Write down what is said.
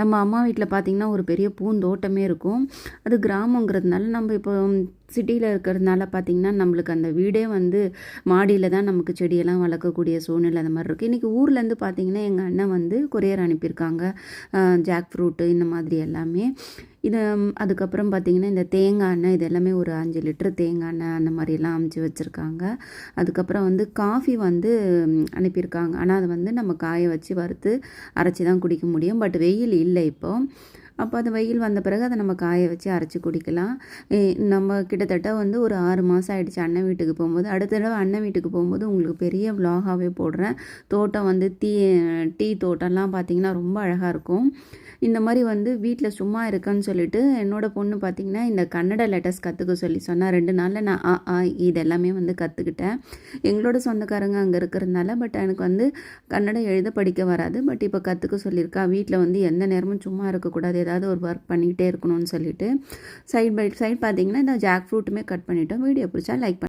நம்ம அம்மா வீட்டில் பார்த்திங்கன்னா ஒரு பெரிய பூந்தோட்டமே இருக்கும். அது கிராமங்கிறதுனால நம்ம இப்போ சிட்டியில் இருக்கிறதுனால பார்த்திங்கன்னா நம்மளுக்கு அந்த வீடே வந்து மாடியில் தான் நமக்கு செடியெல்லாம் வளர்க்கக்கூடிய சூழ்நிலை அந்த மாதிரி இருக்குது இன்றைக்கி ஊர்லேருந்து பார்த்திங்கன்னா எங்கள் அண்ணன் வந்து கொரியர் அனுப்பியிருக்காங்க. ஜாக் ஃப்ரூட்டு இந்த மாதிரி எல்லாமே. இது அதுக்கப்புறம் பார்த்திங்கன்னா இந்த தேங்காய் எண்ணெய் இது எல்லாமே ஒரு அஞ்சு லிட்டர் தேங்காய் எண்ணெய் அந்த மாதிரிலாம் அமுச்சு வச்சுருக்காங்க. அதுக்கப்புறம் வந்து காஃபி வந்து அனுப்பியிருக்காங்க. ஆனால் அதை வந்து நம்ம காய வச்சு வறுத்து அரைச்சி தான் குடிக்க முடியும். பட் வெயில் இல்லை இப்போது அப்போ அது வெயில் வந்த பிறகு அதை நம்ம காய வச்சு அரைச்சி குடிக்கலாம். நம்ம கிட்டத்தட்ட வந்து ஒரு ஆறு மாதம் ஆகிடுச்சு அண்ணன் வீட்டுக்கு போகும்போது. அடுத்த தடவை அண்ணன் வீட்டுக்கு போகும்போது உங்களுக்கு பெரிய விலாகாகவே போடுறேன். தோட்டம் வந்து டீ டீ தோட்டம்லாம் பார்த்திங்கன்னா ரொம்ப அழகாக இருக்கும். இந்த மாதிரி வந்து வீட்டில் சும்மா இருக்கேன்னு சொல்லிட்டு என்னோடய பொண்ணு பார்த்திங்கன்னா இந்த கன்னட லெட்டர்ஸ் கற்றுக்க சொல்லி சொன்னால் ரெண்டு நாளில் நான் ஆ ஆ இது எல்லாமே வந்து கற்றுக்கிட்டேன் எங்களோட சொந்தக்காரங்க அங்கே இருக்கிறதுனால பட் எனக்கு வந்து கன்னடம் எழுத படிக்க வராது. பட் இப்போ கற்றுக்க சொல்லியிருக்கா வீட்டில் வந்து எந்த நேரமும் சும்மா இருக்கக்கூடாது. ஏதாவது ஒரு ஒர்க் பண்ணிக்கிட்டே இருக்கணும்னு சொல்லிட்டு சைட் பை சைட் பார்த்திங்கன்னா இந்த ஜாக் ஃப்ரூட்டுமே கட் பண்ணிவிட்டோம் வீடியோ பிடிச்சா லைக் பண்ணி